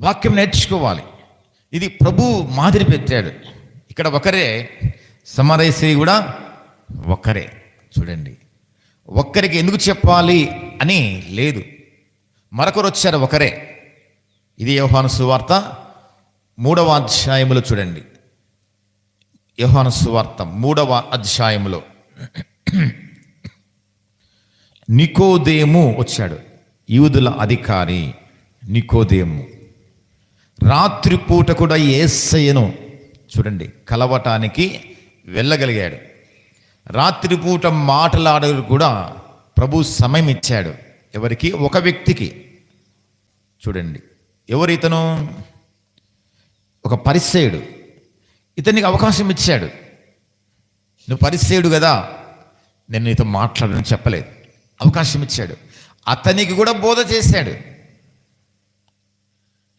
వాక్యం నేర్చుకోవాలి. ఇది ప్రభు మాదిరి పెట్టాడు. ఇక్కడ ఒకరే సమరయశ్రీ కూడా ఒకరే. చూడండి. ఒక్కరికి ఎందుకు చెప్పాలి అని లేదు. మరొకరు వచ్చారు ఒకరే. ఇది యోహాను సువార్త మూడవ అధ్యాయములో చూడండి. యోహాను సువార్త మూడవ అధ్యాయములో. నికోదేము వచ్చాడు. యూదుల అధికారి నికోదేము. రాత్రిపూట కూడా ఏసయ్యను చూడండి కలవటానికి వెళ్ళగలిగాడు. రాత్రిపూట మాటలాడలు కూడా ప్రభు సమయం ఇచ్చాడు. ఎవరికి? ఒక వ్యక్తికి. చూడండి ఎవరు ఇతను ఒక పరిసయుడు. ఇతనికి అవకాశం ఇచ్చాడు. నువ్వు పరిసయుడు కదా నేను నీతో మాట్లాడని చెప్పలేదు. అవకాశం ఇచ్చాడు. అతనికి కూడా బోధ చేశాడు.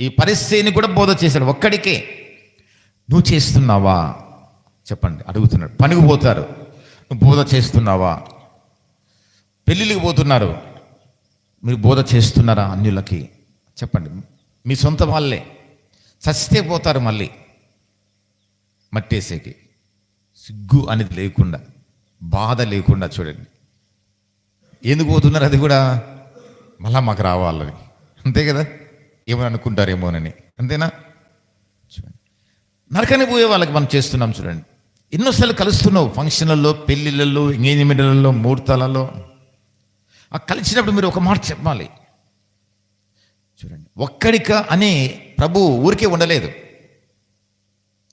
ఈ పరిస్థితిని కూడా బోధ చేశాడు. ఒక్కడికే. నువ్వు చేస్తున్నావా? చెప్పండి. అడుగుతున్నాడు. పనికి పోతారు. నువ్వు బోధ చేస్తున్నావా? పెళ్ళిళ్ళకి పోతున్నారు. మీరు బోధ చేస్తున్నారా అన్యులకి? చెప్పండి. మీ సొంత వాళ్ళే. చస్తే పోతారు మళ్ళీ. మట్టేసేకి. సిగ్గు అనేది లేకుండా బాధ లేకుండా చూడండి. ఎందుకు పోతున్నారు అది కూడా? మళ్ళా మాకు రావాలని. అంతే కదా? ఏమని అనుకుంటారేమోనని అంతేనా? చూడండి. నరకని పోయే వాళ్ళకి మనం చేస్తున్నాం చూడండి. ఎన్నోసార్లు కలుస్తున్నావు. ఫంక్షన్లలో పెళ్ళిళ్ళల్లో ఎంగేజ్మెంట్లలో ముహూర్తాలలో. ఆ కలిసినప్పుడు మీరు ఒక మాట చెప్పాలి. చూడండి. ఒక్కడిక అని ప్రభు ఊరికే ఉండలేదు.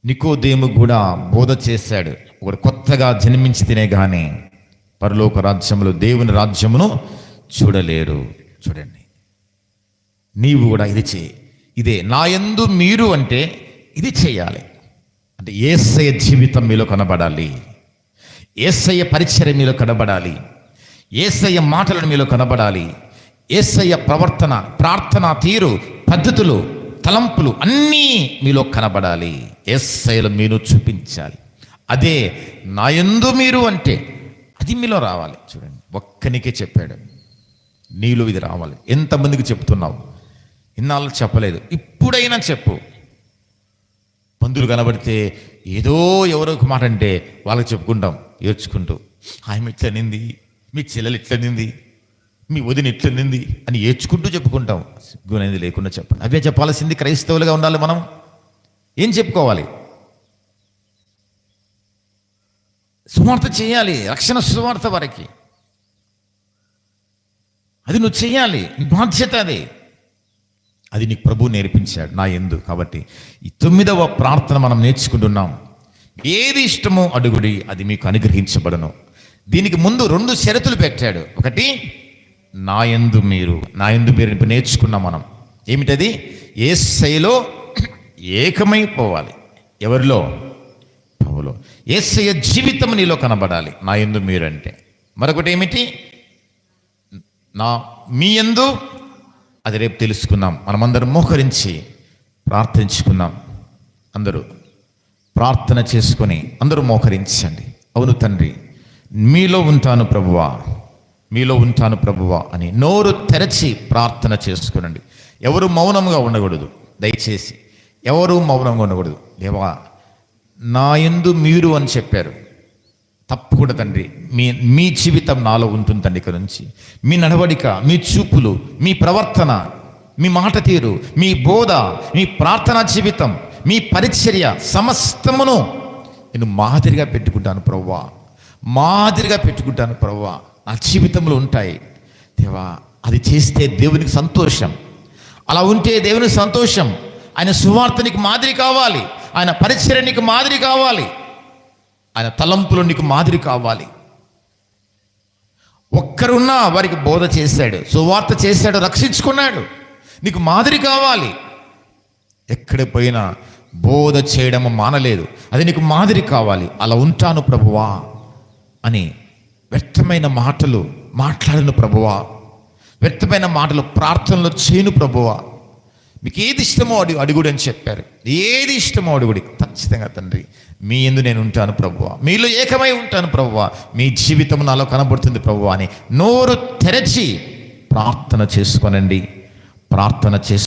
నికోదేము కూడా బోధ చేశాడు. ఒకడు కొత్తగా జన్మించి తినే కానీ పరలోక రాజ్యములో దేవుని రాజ్యమును చూడలేరు. చూడండి. నీవు కూడా ఇది చేయి. ఇదే నాయందు మీరు అంటే ఇది చేయాలి. అంటే ఏసయ జీవితం మీలో కనబడాలి. ఏసయ్య పరిచయం మీలో కనబడాలి. ఏసయ్య మాటలను మీలో కనబడాలి. ఏసయ్య ప్రవర్తన ప్రార్థన తీరు పద్ధతులు తలంపులు అన్నీ మీలో కనబడాలి. ఏసయ్యలు మీరు చూపించాలి. అదే నాయందు మీరు అంటే అది మీలో రావాలి. చూడండి ఒక్కనికే చెప్పాడు. నీలో ఇది రావాలి. ఎంతమందికి చెప్తున్నావు? ఇన్నాళ్ళు చెప్పలేదు. ఇప్పుడైనా చెప్పు. పందులు కనబడితే ఏదో ఎవరో ఒక మాట అంటే వాళ్ళకి చెప్పుకుంటాం ఏడ్చుకుంటూ. ఆమె ఇట్లనింది మీ చెల్లెలు ఇట్లనింది మీ వదిన ఇట్లనింది అని ఏడ్చుకుంటూ చెప్పుకుంటాం. సిగ్గునేది లేకుండా చెప్పండి. అవే చెప్పాల్సింది క్రైస్తవులుగా ఉండాలి మనం. ఏం చెప్పుకోవాలి? సువార్త చేయాలి. రక్షణ సువార్త వారికి. అది నువ్వు చేయాలి. బాధ్యత అది. అది నీకు ప్రభు నేర్పించాడు నా ఎందు. కాబట్టి ఈ తొమ్మిదవ ప్రార్థన మనం నేర్చుకుంటున్నాం. ఏది ఇష్టమో అడుగుడి అది మీకు అనుగ్రహించబడను. దీనికి ముందు రెండు షరతులు పెట్టాడు. ఒకటి నా ఎందు మీరు నా ఎందు మీరు నేర్చుకున్నాం మనం. ఏమిటది? ఏ శైలో ఏకమైపోవాలి ఎవరిలో? ప్రభులో ఏసయ్య జీవితం నీలో కనబడాలి. నా ఎందు మీరంటే. మరొకటి ఏమిటి? నా మీ ఎందు అది రేపు తెలుసుకుందాం. మనమందరం మోకరించి ప్రార్థించుకుందాం. అందరూ ప్రార్థన చేసుకొని అందరూ మోకరించండి అవును తండ్రి మీలో ఉంటాను ప్రభువా మీలో ఉంటాను ప్రభువా అని నోరు తెరచి ప్రార్థన చేసుకునండి. ఎవరు మౌనంగా ఉండకూడదు దయచేసి. ఎవరు మౌనంగా ఉండకూడదు. దేవా నా యందు మీరు అని చెప్పారు. తప్పకుండా తండ్రి. మీ మీ జీవితం నాలో ఉంటుంది తండ్రి ఇక్కడ నుంచి. మీ నడవడిక మీ చూపులు మీ ప్రవర్తన మీ మాట తీరు మీ బోధ మీ ప్రార్థనా జీవితం మీ పరిచర్య సమస్తమును నేను మాదిరిగా పెట్టుకుంటాను ప్రవ్వా. మాదిరిగా పెట్టుకుంటాను ప్రవ్వా. నా జీవితంలో ఉంటాయి. దేవా అది చేస్తే దేవునికి సంతోషం. అలా ఉంటే దేవునికి సంతోషం. ఆయన సువార్తనికి మాదిరి కావాలి. ఆయన పరిచర్యనికి మాదిరి కావాలి. ఆయన తలంపులు నీకు మాదిరి కావాలి. ఒక్కరున్నా వారికి బోధ చేశాడు సువార్త చేశాడు రక్షించుకున్నాడు. నీకు మాదిరి కావాలి. ఎక్కడ పోయినా బోధ చేయడం మానలేదు. అది నీకు మాదిరి కావాలి. అలా ఉంటాను ప్రభువా అని వ్యర్థమైన మాటలు మాట్లాడను ప్రభువా. వ్యర్థమైన మాటలు ప్రార్థనలు చేయను ప్రభువా. మీకు ఏది ఇష్టమో అడుగు అడుగుడు అని చెప్పారు. ఏది ఇష్టమో అడుగుడి. ఖచ్చితంగా తండ్రి మీ ఎందు నేను ఉంటాను ప్రభువ మీలో ఏకమై ఉంటాను ప్రభువ మీ జీవితం నాలో కనబడుతుంది ప్రభువ అని నోరు తెరచి ప్రార్థన చేసుకోనండి. ప్రార్థన చేసు